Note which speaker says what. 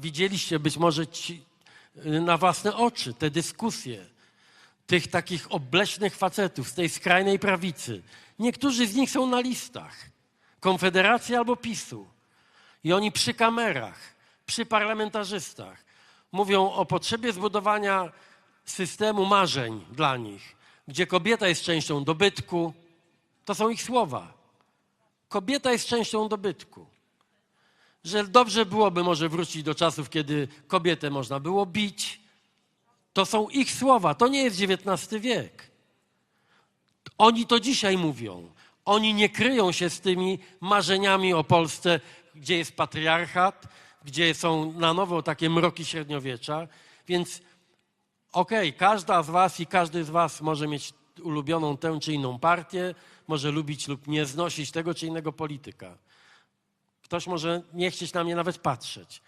Speaker 1: widzieliście być może ci, y, na własne oczy te dyskusje tych takich obleśnych facetów z tej skrajnej prawicy. Niektórzy z nich są na listach Konfederacji albo PiSu. I oni przy kamerach, przy parlamentarzystach mówią o potrzebie zbudowania systemu marzeń dla nich, gdzie kobieta jest częścią dobytku. To są ich słowa. Kobieta jest częścią dobytku. Że dobrze byłoby może wrócić do czasów, kiedy kobietę można było bić. To są ich słowa, to nie jest XIX wiek. Oni to dzisiaj mówią. Oni nie kryją się z tymi marzeniami o Polsce, gdzie jest patriarchat, gdzie są na nowo takie mroki średniowiecza. Więc okej, każda z Was i każdy z Was może mieć ulubioną tę czy inną partię, może lubić lub nie znosić tego czy innego polityka. Ktoś może nie chcieć na mnie nawet patrzeć.